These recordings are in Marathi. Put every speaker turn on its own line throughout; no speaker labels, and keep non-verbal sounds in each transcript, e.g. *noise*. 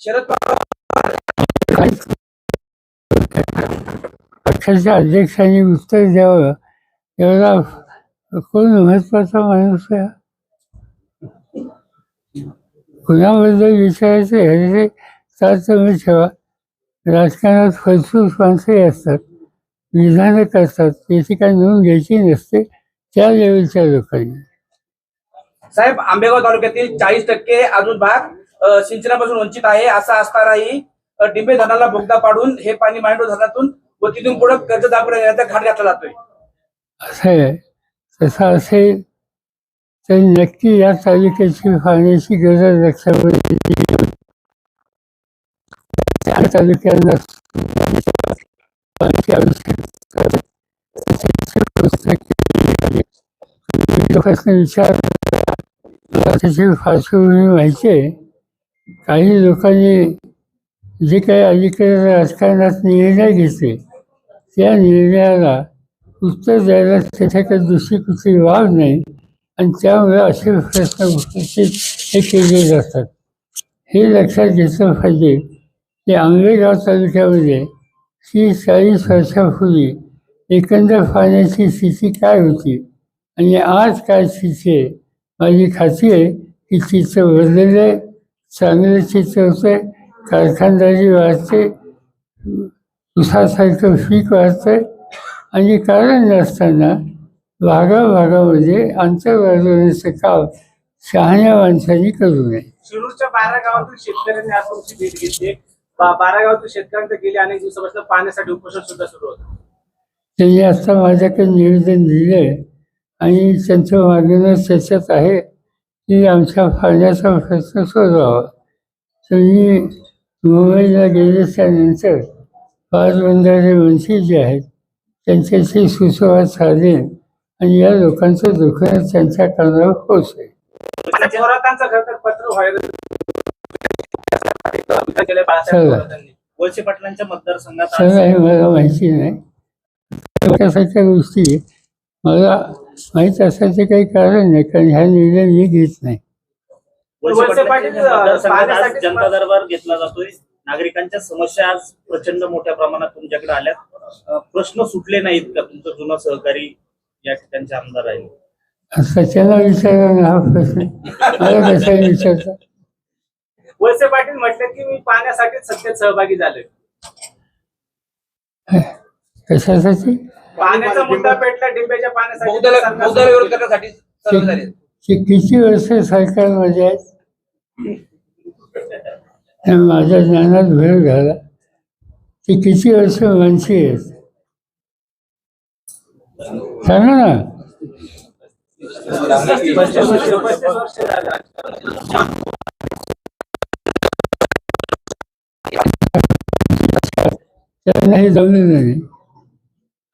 शरद
पक्षाच्या अध्यक्षांनी उत्तर द्यावं एवढा कोण महत्त्वाचा माणूस आहे? हा? कुणाबद्दल विचारायचं ह्याचे तारतम्य ठेवा राजकारणात फलसूस माणसंही असतात. विधानं करतात त्याची काही नोंद घ्यायची नसते. त्या लेवलच्या लोकांनी.
साहेब आंबेगाव तालुक्यातील चाळीस टक्के अजून भाग सिंचनापासून वंचित आहे असा असतानाही डिंबे धरणाला बोगदा पाडून हे पाणी मांडो धरणातून व तिथून पुढे कर्ज दाखवून येण्याचा घाट घातला जातोय.
असं आहे तसं असेल तर नक्की या तालुक्याची पाण्याची गरज लक्षामध्ये त्या तालुक्यांना आवश्यकता लोकांना विचार त्याची पार्श्वभूमी माहिती आहे. काही लोकांनी जे काही अलीकडे राजकारणात निर्णय घेतले त्या निर्णयाला उत्तर द्यायला त्याच्याकडे दुसरी कुठली वाव नाही आणि त्यामुळे असे प्रश्न उपस्थित हे केले जातात. हे लक्षात घेतलं पाहिजे की आंबेगाव तालुक्यामध्ये ही चाळीस वर्षापूर्वी एकंदर पाण्याची स्थिती काय होती आणि आज काय स्थिती आहे? माझी खात्री आहे की चित्र बदललं आहे चांगलं चित्र होतं कारखानदारी वाढते उसासारखं पीक वाढतंय आणि कारण नसताना भागाभागामध्ये अंतर वाढवण्याचं काम शहाण्या माणसांनी करू नये.
शिरूरच्या बारा गावातील शेतकऱ्यांनी आज तुमची भेट घेतली. बा- बारा गावातील शेतकऱ्यांचं गेले अनेक दिवसापासून पाण्यासाठी उपोषण सुद्धा सुरू होतं.
त्यांनी आता माझ्याकडे निवेदन दिलं आहे आणि त्यांचं मागणं त्याच्यात आहे की आमच्या पाण्याचा प्रश्न सोडवावा त्यांनी मुंबईला गेले त्यानंतर पाटबंधारे मंत्री जे आहेत त्यांच्याशी सुसंवाद साधेन आणि या लोकांचं दुःख त्यांच्या कानावर पोचेल हे मला माहिती नाही. गोष्टी मला माहीत असायचं काही कारण नाही कारण ह्या निर्णय मी घेत नाही.
वळसे पाटील
मतदारसंघात आज
पाण्यासाठी
जनता दरबार घेतला जातोय. नागरिकांच्या समस्या आज प्रचंड मोठ्या प्रमाणात तुमच्याकडे आल्यात. अं, प्रश्न सुटले नाहीत का? तुमचं जुनं सहकारी या ठिकाणचे आमदार आहे
सच्याला विचारा ना हा प्रश्न? मला कसा विचारता?
वळसे पाटील म्हटले की मी पाण्यासाठी सत्तेत सहभागी झालोय.
कशासाठी?
पाण्याचा मुद्दा पेटला डिंबेच्या पाण्यासाठी
बौद्धाला
सरकार
बौद्धाला विरोध करण्यासाठी सर्व झाले.
की किती वर्ष सरकारमध्ये आहेत आणि माझ्या ज्ञानात भर झाला की किती वर्ष माणसी आहेत? सांगा ना. त्यांना हे जमलं नाही.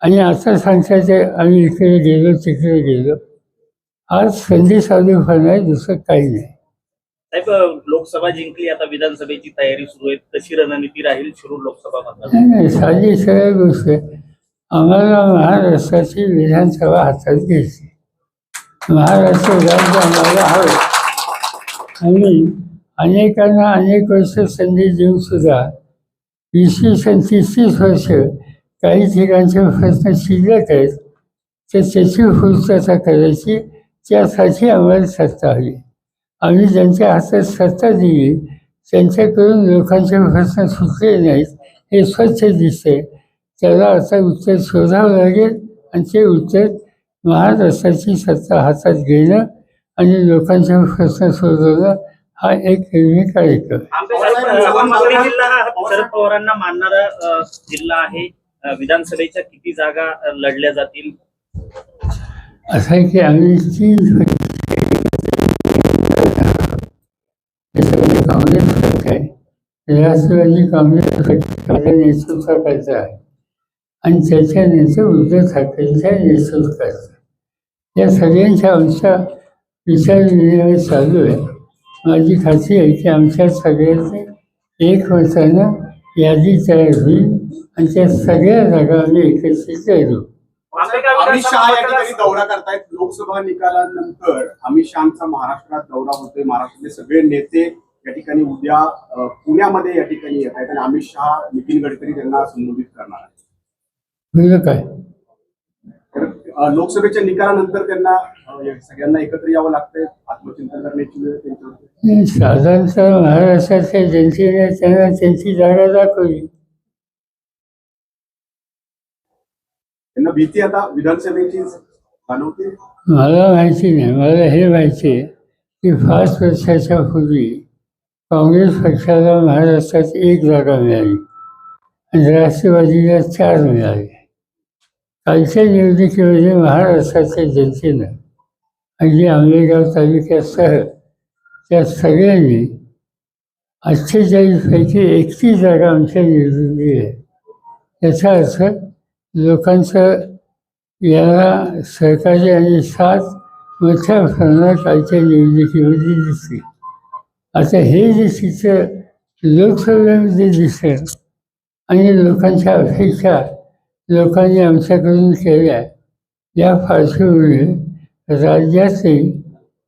आणि असं सांगतायचे आम्ही इकडे गेलो तिकडे गेलो. आज संधी साधू आहे दुसरं काही नाही.
साहेब लोकसभा जिंकली आता विधानसभेची तयारी सुरू आहे. कशी रणनीती राहील शिरूर लोकसभा मतदार
नाही नाही साधी सरळ गोष्ट आहे. आम्हाला महाराष्ट्राची विधानसभा हातात घ्यायची. महाराष्ट्र राज्य आम्हाला हवं. आणि अनेकांना अनेक वर्ष संधी देऊन सुद्धा वीस वीस आणि तीस तीस वर्ष काही ठिकाणचे प्रश्न शिल्लक आहेत तर त्याची पूर्तता करायची त्यासाठी आम्हाला सत्ता हवी. आम्ही ज्यांच्या हातात सत्ता दिली त्यांच्याकडून लोकांचे प्रश्न सुटले नाहीत हे स्वच्छ दिसते. त्याला आता उत्तर शोधावं लागेल आणि ते उत्तर महाराष्ट्राची सत्ता हातात घेणं आणि लोकांचे प्रश्न सोडवणं हा एक निर्मी कार्यक्रम.
जिल्हा शरद पवारांना मानणारा जिल्हा आहे. विधानसभेच्या किती जागा लढल्या जातील?
असं आहे की आम्ही काँग्रेस घटक आहे. राष्ट्रवादी काँग्रेस घटकाला नेतृत्व करायचं आहे. आणि त्याच्यानंतर उद्धव ठाकरेंच्या करायचं या सगळ्यांच्या आमच्या विचारविनिमय चालू आहे. माझी खात्री आहे की आमच्या सगळ्यांचे एक वर्षानं यादी तयार होईल आणि त्या सगळ्या जागा आम्ही एकत्रित
आंबेगाव
अमित शहा या ठिकाणी
मतदार-
दौरा करतायत. लोकसभा निकालानंतर अमित शहाचा महाराष्ट्रात दौरा होतोय. महाराष्ट्रातले सगळे नेते या ठिकाणी उद्या पुण्यामध्ये या ठिकाणी येत आहेत आणि अमित शहा नितीन गडकरी त्यांना संबोधित करणार आहेत.
म्हणजे काय?
लोकसभेच्या निकालानंतर त्यांना सगळ्यांना एकत्र यावं लागतंय. आत्मचिंतन करण्याची वेळ त्यांच्यावर
साधारणतः महाराष्ट्राच्या जनतेने त्यांना त्यांची जागा दाखवली.
त्यांना भीती आता विधानसभेची जाणवते?
मला माहिती नाही. मला हे माहिती आहे की पाच वर्षाच्या पूर्वी काँग्रेस पक्षाला महाराष्ट्रात एक जागा मिळाली आणि राष्ट्रवादीला चार मिळाले. कालच्या निवडणुकीमध्ये महाराष्ट्राच्या जनतेनं. जे आंबेगाव तालुक्यासह त्या सगळ्यांनी अठ्ठेचाळीसपैकी एकतीस जागा आमच्या निवडून आहे याचा अर्थ लोकांचं याला सहकार्य आणि साथ मोठ्या प्रमाणात कालच्या निवडणुकीमध्ये दिसली आता हे जे चित्र लोकसभेमध्ये दिसेल आणि लोकांच्या अपेक्षा लोकांनी आमच्याकडून केल्या. या पार्श्वभूमीवर राज्यातही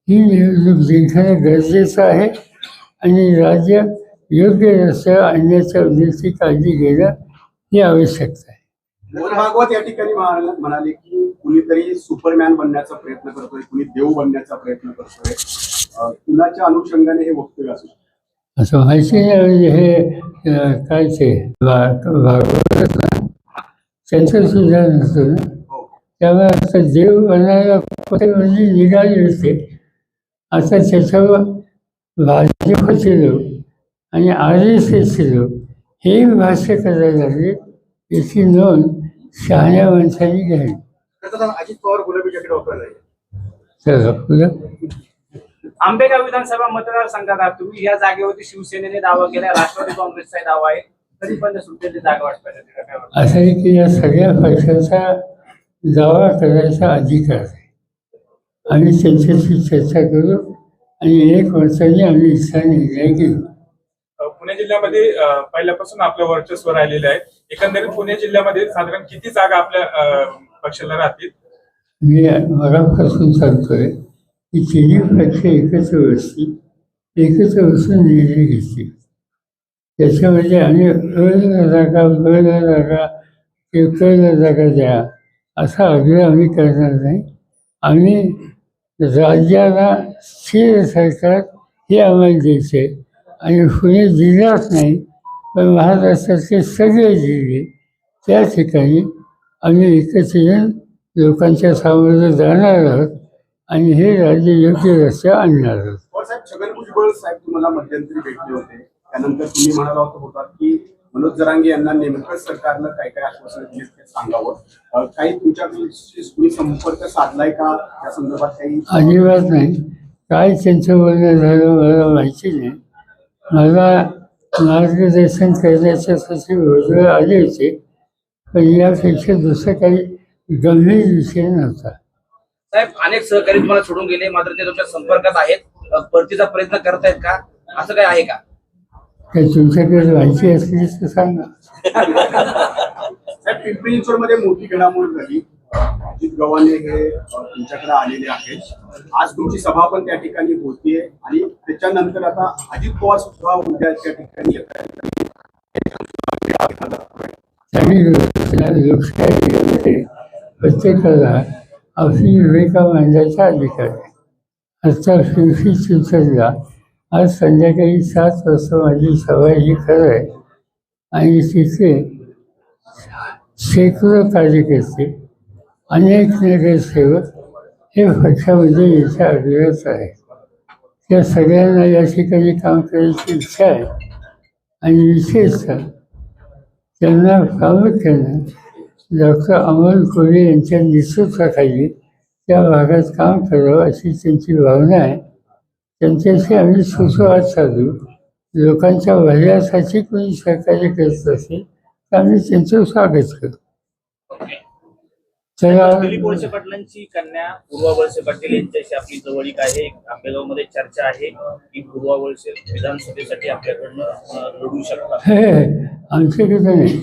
ही निवडणूक जिंकणं गरजेचं आहे आणि राज्य योग्य रस्त्यावर आणण्याच्या उद्देशाची काळजी घेणं ही आवश्यकता आहे.
भागवत या ठिकाणी म्हणाले की कुणीतरी सुपरमॅन बनण्याचा प्रयत्न करतोय कुणी देव बनण्याचा प्रयत्न करतोय. कुणाच्या अनुषंगाने हे वक्तव्य असू?
असं माहिती नाही म्हणजे हे काय ते भागवत त्यांचं सुद्धा नसतं ना?
हो.
त्यामुळे आता देव बनायला कुठे म्हणजे निघाले होते आता त्याच्यावर भाजपचे लोक आणि आर एस एसचे लोक हे भाष्य करायला लागले. याची नोंद शहाण्या माणसांनी घ्यावी.
अजित पवार गुलाबी जॅकेट
आंबेगाव विधानसभा मतदारसंघात तुम्ही या जागेवरती शिवसेनेने दावा केला राष्ट्रवादी काँग्रेसचा दावा आहे.
असं आहे की या सगळ्या पक्षाचा दावा करायचा अधिकार आहे. आम्ही त्यांच्याशी चर्चा करू आणि एक वर्षाने आम्ही इच्छा निर्णय घेऊ.
पुणे जिल्ह्यामध्ये पहिल्यापासून आपलं वर्चस्व राहिलेलं आहे. एकंदरीत पुणे जिल्ह्यामध्ये साधारण किती जागा आपल्या अ, पक्षाला राहतील?
मी मगापासून सांगतोय की तिन्ही पक्ष एकत्र बसतील एकत्र बसून निर्णय घेतील. त्याच्यामध्ये आम्ही अला जागा बला जागा किंवा जागा द्या. असा आग्रह आम्ही करणार नाही. आम्ही राज्याला स्थिर सरकार हे आम्हाला द्यायचे आणि पुणे जिल्ह्यात नाही पण महाराष्ट्रातले सगळे जिल्हे त्या ठिकाणी आम्ही एकत्र येऊन लोकांच्या सामोरं जाणार आहोत आणि हे राज्य योग्य रस्त्या आणणार आहोत.
साहेब छगन भुजबळ साहेब तुम्हाला मध्यंतरी भेटले होते. त्यानंतर तुम्ही म्हणाला होता होता की मनोज जरांगे यांना नेमकं सरकारनं काय काय आश्वासन दिले ते सांगावं. काही तुमच्याकडे कुणी संपर्क साधलाय का? त्या संदर्भात काही
अजिबात नाही. काय त्यांचं बोलणं झालं मला माहिती नाही. मला मार्गदर्शन करण्याच्यासाठी भुजबळ आले होते पण यापेक्षा दुसरं काही गंभीर विषय नव्हता.
साहेब अनेक सहकारी तुम्हाला सोडून गेले मात्र ते तुमच्या संपर्कात आहेत. परतीचा प्रयत्न करतायत का? असं काय आहे का?
काही तुमच्याकडे माहिती असली तर सांगा
साहेब पिंपरी चिंचवडमध्ये मोठी घडामोड झाली. अजित गव्हाणे हे तुमच्याकडे आलेले आहेत. आज तुमची सभा पण त्या ठिकाणी होतीये. आणि त्याच्यानंतर आता अजित पवार सुद्धा उद्या त्या ठिकाणी येत आहेत.
प्रत्येकाला आपली भूमिका मांडण्याचा अधिकार आहे. आता पिंपरी चिंचवडला आज संध्याकाळी सात वाजता माझी सभा ही खरं आहे. आणि तिथे शेकडो कार्यकर्ते अनेक नगरसेवक हे पक्षामध्ये याच्या अग्रच आहे. त्या सगळ्यांना या ठिकाणी काम करायची इच्छा आहे. आणि विशेषतः त्यांना प्रामुख्यानं डॉक्टर अमोल कोरे यांच्या नेतृत्वाखाली त्या भागात काम करावं अशी त्यांची भावना आहे. त्यांच्याशी आम्ही सुसंवाद साधू. लोकांच्या भल्यासाठी कोणी सहकार्य करत असेल तर आम्ही त्यांचं स्वागत करू. चला.
दिलीप वळसे पाटलांची कन्या पूर्वा वळसे पाटील यांच्याशी आपली जवळीक आहे. आंबेगावमध्ये चर्चा आहे की पूर्वा वळसे विधानसभेसाठी आपल्याकडनं लढू शकतात.
हे आमच्याकडे नाही.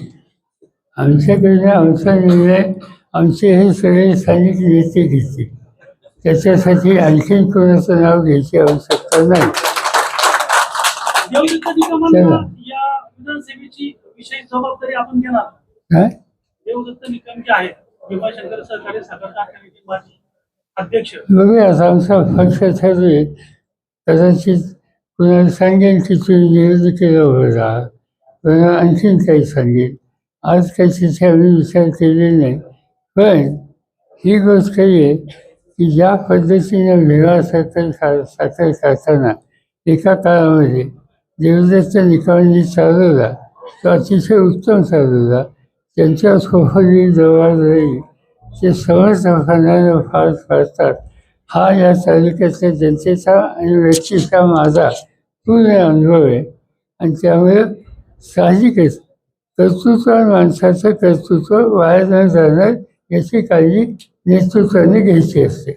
आमच्याकडे आमचा निर्णय आमचे हे सगळे स्थानिक नेते घेतील. त्याच्यासाठी आणखीन कोणाचं नाव घ्यायची आवश्यकता नाही.
देवदत्त निकमांना या विधानसभेची विशेष जबाबदारी आपण घेणार
काय
देवदत्त निकम जे आहेत भीमाशंकर सहकारी साखर कारखान्याचे माजी अध्यक्ष.
बघूया आता आमचा पक्ष ठरवेल कदाचित कुणाला सांगेन की तुम्ही निवडणुकीला उभं राहा. कुणाला आणखीन काही सांगेन आज काही तिथे आम्ही विचार केलेला नाही. पण ही गोष्ट खरी आहे की ज्या पद्धतीनं विवाह साखर खा साखर करताना एका काळामध्ये देवदत्त निकालांनी चालवला तो अतिशय उत्तम चालवला त्यांच्यासोबत जबाबदारी ते समर्थकांना फार करतात हा या तालुक्यातल्या जनतेचा आणि व्यक्तीचा माझा पूर्ण अनुभव आहे. आणि त्यामुळे साहजिकच कर्तृत्व आणि माणसाचं कर्तृत्व वाया न जाणार याची काळजी नेतृत्वाने घ्यायची असते.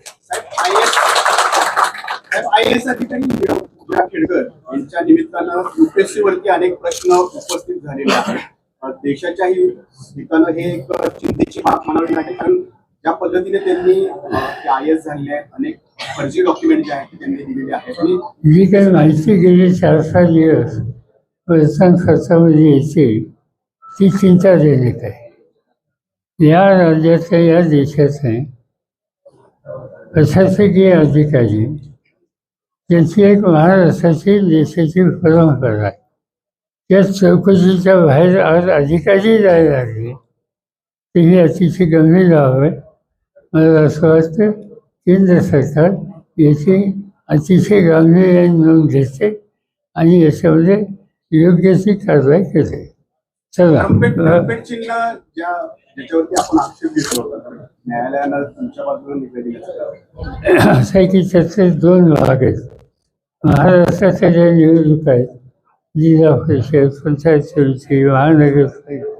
यांच्या निमित्तानं युपीएससी वरती अनेक प्रश्न उपस्थित झालेले आहेत. देशाच्याही हितानं हे एक चिंतेची बाब म्हणावी लागेल कारण ज्या पद्धतीने त्यांनी आय एस झालेले आहेत अनेक फर्जी डॉक्युमेंट जे आहेत त्यांनी दिलेले आहेत. आणि
जी काही माहिती गेली चार सहा दिवस वर्षां खर्चामध्ये येते ती चिंताजनक आहे. या राज्याच्या या देशाचे प्रशासकीय अधिकारी त्यांची एक महाराष्ट्राची देशाची परंपरा आहे. त्या चौकशीच्या बाहेर आज अधिकारी जायला लागले. ते ही अतिशय गंभीर बाब आहे मला असं वाटतं केंद्र सरकार याची अतिशय गांभीर्याने नोंद घेते आणि याच्यामध्ये योग्य ती कारवाई करते
ट्रम्पेट
अ,
ट्रम्पेट चिन्ह ज्या ज्याच्यावरती आपण आक्षेप घेतला होता तर न्यायालयानं तुमच्या बाजूने निर्णय दिला
असं आहे की त्याचे दोन भाग आहेत. महाराष्ट्राच्या ज्या निवडणुका आहेत. जिल्हा परिषद पंचायत समिती महानगरपालिका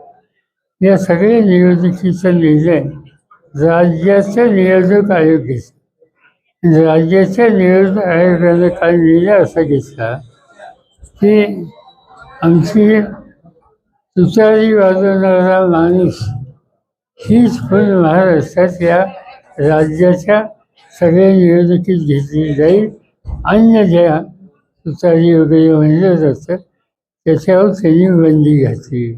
या सगळ्या निवडणुकीचा निर्णय राज्याचा निवडणूक आयोग घेतो राज्याच्या निवडणूक आयोगाने काय निर्णय असा घेतला की आमची तुतारी वाजवणारा माणूस. हीच पण महाराष्ट्रातल्या राज्याच्या सगळ्या निवडणुकीत घेतली जाईल. अन्य ज्या तुतारी वगैरे म्हणलं जातं त्याच्यावर त्यांनी बंदी घातली.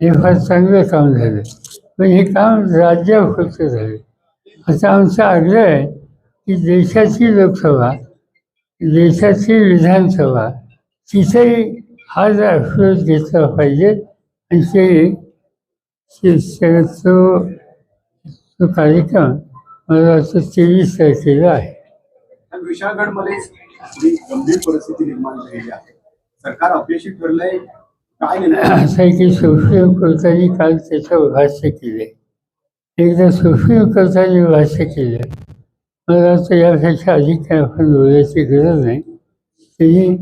हे फार चांगलं काम झालं. पण हे काम राज्यापुरतं झालं. असा आमचा आग्रह आहे की देशाची लोकसभा देशाची विधानसभा तिथेही हा जर घेतला पाहिजे आणि ते कार्यक्रम मला तेवीस तारखेला आहे.
विशाळगडमध्ये गंभीर परिस्थिती निर्माण झालेली आहे. सरकार अपयशी ठरलंय *clears throat*
असं आहे की कोर्टाने काल त्याच्यावर भाष्य केले एकदा कोर्टाने भाष्य केलं मला वाटतं यापेक्षा अधिक काय आपण बोलायची गरज नाही. त्यांनी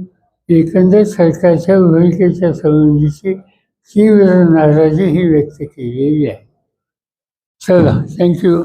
एकंदर सरकारच्या भूमिकेच्या संबंधीची तीव्र नाराजी ही व्यक्त केलेली आहे. चला थँक्यू